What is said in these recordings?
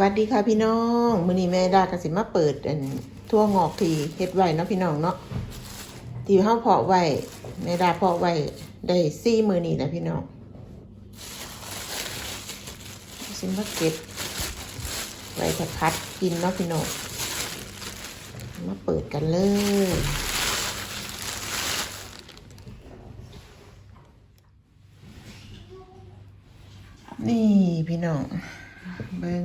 วัสดีค่ะพี่น้องมื้อนี้แม่ดากสิมาเปิดอันทั่วงอกทีเฮ็ดไว้เนาะพี่น้องเนาะที่เฮาเพาะไว้แม่ดาเพาะไว้ได้สี่มื้อนี้นะพี่น้องสิมาเก็บไว้ถ้าพัดกินเนาะพี่น้องมาเปิดกันเลยนี่พี่น้องเบิ่ง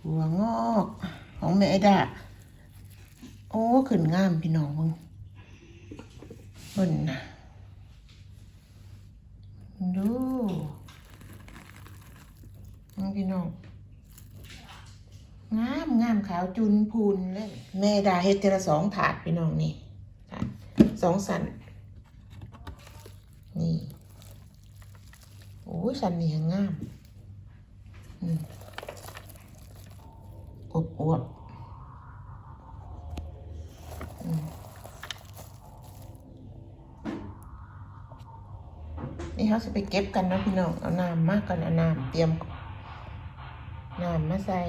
ถั่วงอก ของแม่ไอดาโอ้ขึ้นงามพี่น้องมึงเบิ่นนะดูมึงพี่น้องงามงามขาวจุนพูนเลย แม่ดาเฮ็ดเทละสองถาดพี่น้องนี่สองสันนี่โอ้ยสันนี่งงามอืม อบอวบอืมนี่เขาจะไปเก็บกันนะพี่น้อง เอาน้ำมากกันเอาน้ำเตรียมน้ำมาใส่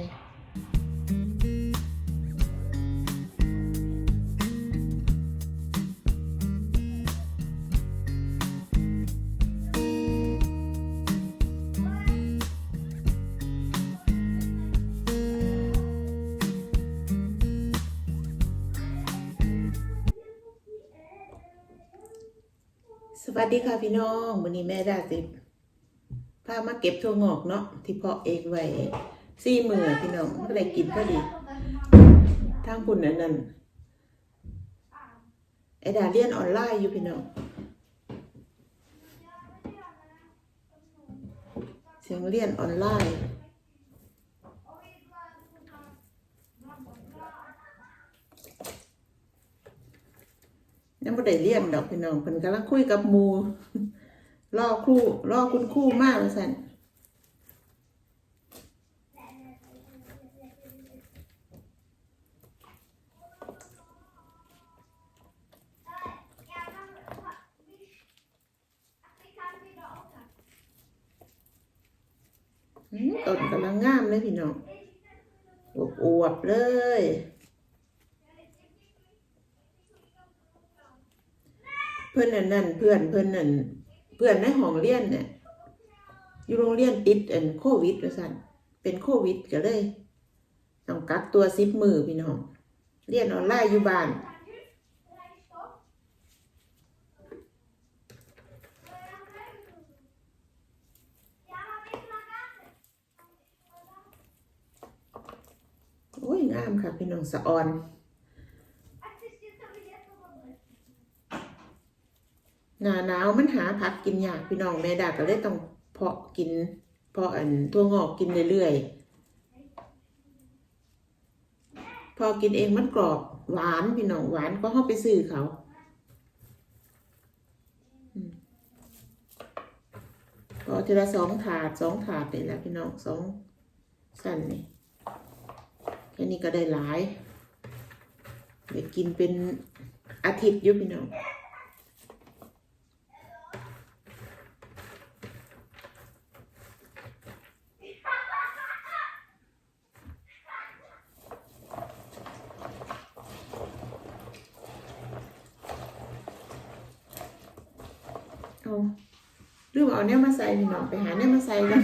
สวัสดีค่ะพี่น้องวันนี้แม่ดาสิพามาเก็บถั่วงอกเนาะที่เพาะเองไว้ซี่มือพี่น้องก็เลยกินพอดีทางคุณนั่นนั่นไอดาเรียนออนไลน์อยู่พี่น้องเสียงเรียนออนไลน์ ยังไม่ได้เรียนดอกพี่น้องเพิ่นกำลังคุยกับหมูรอครูรอคุณครูมากเลยสันต้นกำลังงามเลยพี่น้องอวบอวบๆเลย เพื่อนนั่นนั่นเพื่อนเพื่อนนั่นเพื่อนในห้องเรียนเนี่ยอยู่โรงเรียนติดอันโควิดว่าสั่นเป็นโควิดก็เลยต้องกักตัวสิบมือพี่น้องเรียนออนไลน์อยู่บ้านโอ้ยงามค่ะพี่น้องสะออน หนาหนาวมันหาผักกินยากพี่น้องแม่ดาก็เลยต้องเพาะกินเพาะอันตัวงอกกินเรื่อยๆพอกินเองมันกรอบหวานพี่น้องหวานก็เข้าไปซื้อเขาอืมพอทีละสองถาดสองถาดเลยแหละพี่น้องสองสั้นนี่แค่นี้ก็ได้หลายเดี๋ยวกินเป็นอาทิตย์อยู่พี่น้อง เขาลืมเอาเนี่ยมาใส่พี่น้องไปหาเนี่ยมาใส่กัน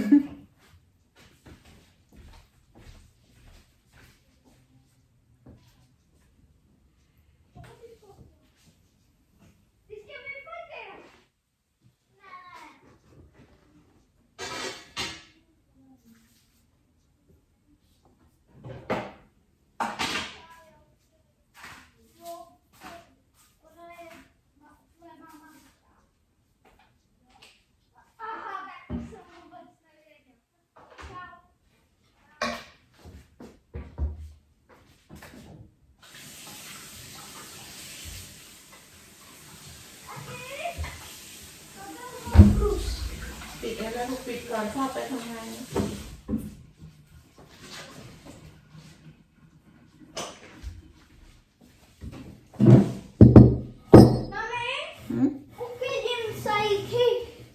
ปิดแล้วลู กปิดก่อนพ่อไปทำงานนะหืมใส่ที่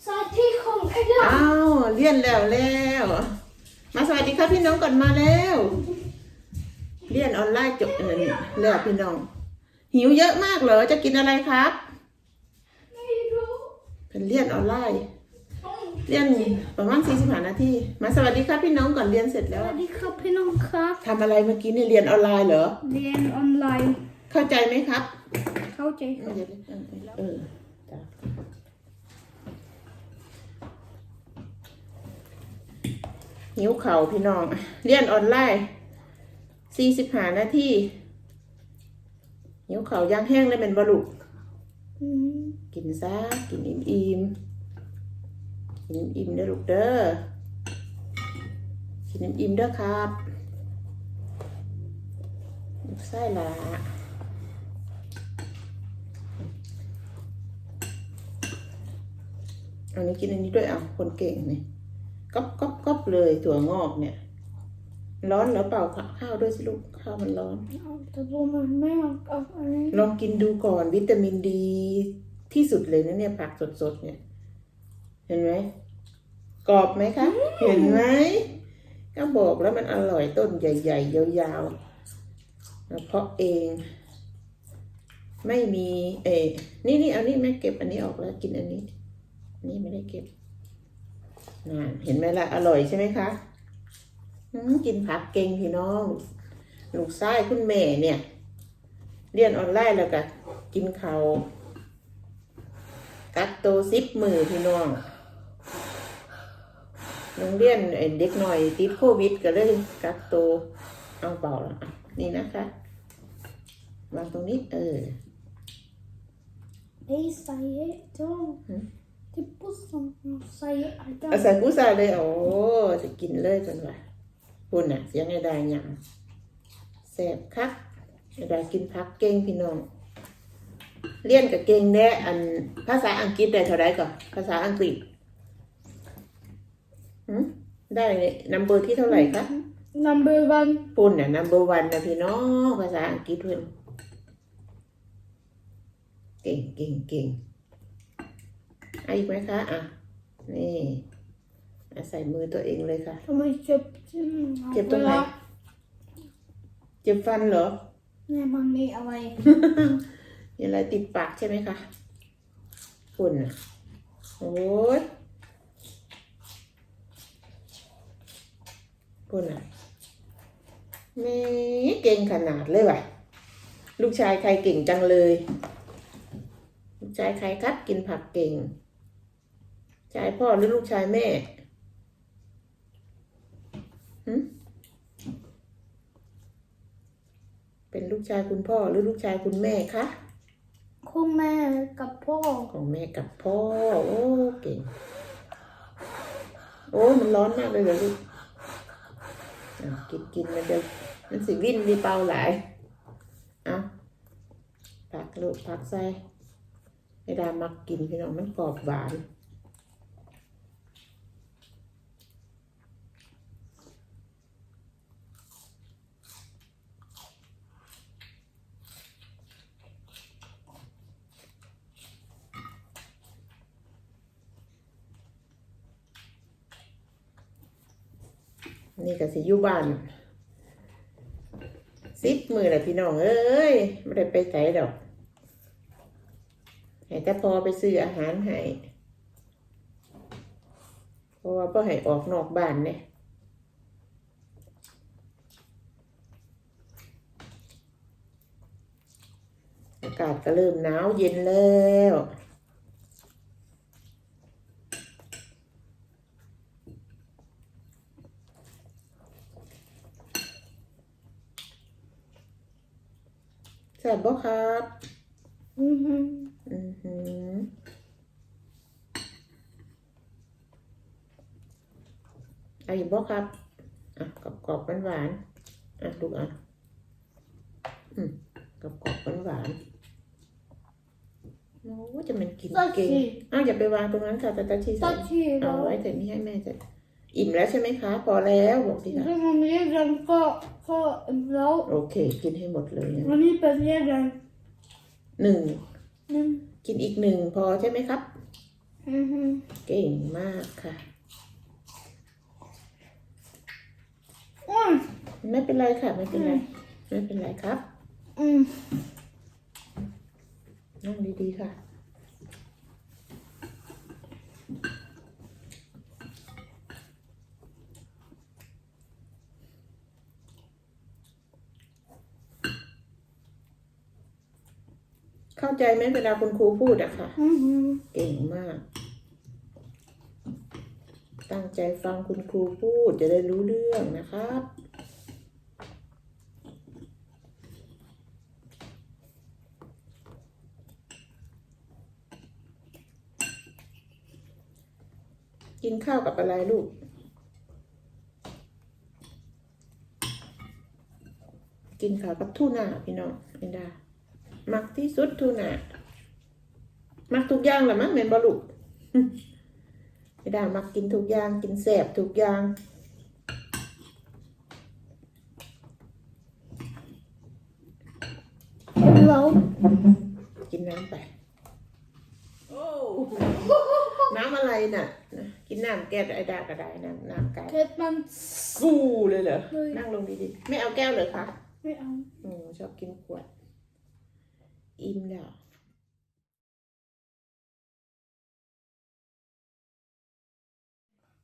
ใส่ที่ของไอ้เด็กอ้าวเลี่ยนแล้วแล้ว มาสวัสดีครับพี่น้องก่อนมาแล้วเรียนออนไลน์จบเออเลือกพี่น้อง หิวเยอะมากเหรอจะกินอะไรครับ ไม่รู้เป็นเรียนออนไลน์ต้อง เรียนประมาณสี่สิบห้านาทีมาสวัสดีครับพี่น้องก่อนเรียนเสร็จสแล้ว วัสดีครับพี่น้องครับ ทำอะไรเมื่อกี้เนี่ยเรียนออนไลน์เหรอ เรียนออนไลน์เข้าใจไหมครับ เข้าใจครับเออจ้ะหิวเข่าวพี่น้อง เรียนออนไลน์สี่สิบห้านาทีหิวเข่าวย่างแห้งเลยเป็นบลุกอืมกินซะกินอิ่มอิ่มๆ กินอิ่มๆเด้อลูกเด้อกินอิ่มๆเด้อครับลูกไส้ละอันนี้กินอันนี้ด้วยอะคนเก่งนี่ก๊อบก๊อบก๊อบเลยถั่วงอกเนี่ย ร้อนแล้วเปล่าข้าวด้วยสิลูกข้าวมันร้อนเอาแต่ตัวมันไม่เอาเอาอันนี้ลองกินดูก่อนวิตามินดีที่สุดเลยนะเนี่ยผักสดๆเนี่ยเห็นไหมกรอบไหมคะ เห็นไหมก็บอกแล้วมันอร่อยต้นใหญ่ ๆ ยาวๆแล้วเพาะเอง ไม่มีเออนี่นี่เอานี่แม่เก็บอันนี้ออกแล้วกินอันนี้ นี่ไม่ได้เก็บน่นเห็นไหมล่ะอร่อยใช่ไหมคะอืมกินผักเก่งพี่น้องลูกชายคุณแม่เนี่ย เรียนออนไลน์แล้วก็กินเขาวกักโตวซิปมือพี่น้อง โรงเรียนไอ้เด็กหน่อยติดโควิดก็เลยกักโตวเอาเปล่าละอะนี่นะคะวางตรงนี้เออไอ้ใส่จ้องหืมที่ปุ๊บส่งใส่อาจารเอาย์ใส่กุ้ใส่เลยโอ้จะกินเลยกันว่ะคุณน่ะเสียงไอ้ได้หยังแสบคักไอ้ได้กินพักเก่งพี่น้องเรียนกับเก่งแน่อันภาษาอังกฤษได้เท่าไรก่อนภาษาอังกฤษหืม ได้นัมเบอร์ที่เท่าไหร่คะ number one ปุ่นน่ะนัมเบอร์วันนะพี่น้องภาษาอังกฤษเพื่อนเก่งเก่งเก่งเอาอีกไหมคะ อะ นี่อะใส่มือตัวเองเลยค่ะ ทำไมเจ็บจังเจ็บตรงไหน เจ็บฟันเหรอเนี่ยมันมีอะไร มีอะไรติดปากใช่ไหมคะฝุ่นอะ โอ้ย ฝุ่นอะแม่เก่งขนาดเลยว่ะ ลูกชายใครเก่งจังเลย ลูกชายใครครับกินผักเก่ง ชายพ่อหรือลูกชายแม่หึเป็นลูกชายคุณพ่อหรือลูกชายคุณแม่คะคุณแม่กับพ่อ ของแม่กับพ่อ โอ้ เก่ง โอ้ มันร้อนมากเลยเหรอลูกอะ กินกินมันจะมันสิวิ่นมีเป่าหลายเอาผักลูกผักใส่ไอ้ดามักกินพี่น้องมันกรอบหวาน นี่ก็สิอยู่บ้านสิบมือแหละพี่น้องเอ้ยไม่ได้ไปไสดอกให้แต่พอไปซื้ออาหารให้เพราะว่าพ่อให้ออกนอกบ้านเนี่ยอากาศก็เริ่มหนาวเย็นแล้ว แซ่บบ่ครับอือหืออือหือเอาอีกบ่ครับอะกรอบกรอบหวานหวานๆอะลูกอะอืมกรอบกรอบหวานหวานๆโอ้จะมันกินตัดเก่งชีอ้าวอย่าไปวางตรงนั้นค่ะตาตาชีตัใส่ดชีแล้เอาวไว้แต่นี่ให้แม่จะ อิ่มแล้วใช่ไหมคะ พอแล้วบอกสิคะถ้ามันไม่ได้ดันก็ก็แล้วโอเค กินให้หมดเลยนะวันนี้เป็นเรียดันหนึ่งหนึ่งกินอีกหนึ่งพอใช่ไหมครับอือหือเก่งมากค่ะอืมไม่เป็นไรค่ะไม่เป็นไรไม่เป็นไรครับ อืมนั่งดีๆค่ะ เข้าใจไหมเวลาคุณครูพูดอะค่ะอืมเก่งมาก ตั้งใจฟังคุณครูพูดจะได้รู้เรื่องนะครับกินข้าวกับอะไรลูก กินข้าวกับทูน่าพี่น้องเอ็นดา มักที่สุดทูน่ามักทุกอย่างแหละมั้งแม่นบ่ลูกไม่ได้มักกินทุกอย่างกินแสบทุกอย่างเรากินน้ำไปโอ้น้ำอะไรน่ะนะกินน้ำแก้วไอ้ดาก็ได้น้ำน้ำไก่เกิดมันสู้เลยเหรอเลยนั่งลงดีๆไม่เอาแก้วเลยคะไม่เอาอืมชอบกินขวด อิ่มแล้ว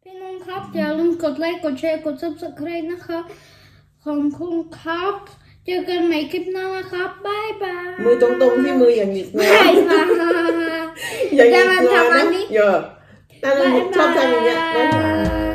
พี่น้องครับอย่าลืมกดไลค์กดแชร์กด subscribe นะคะขอบคุณครับ เจอกันใหม่คลิปหน้านะครับบายบายมือตรงๆที่มืออย่างหงิกงอบายบาย อย่างหงิกงออย่ามาทำอันะนนี้เยอะแต่เราชอบทำอย่างเงี้ยบ๊ายบายย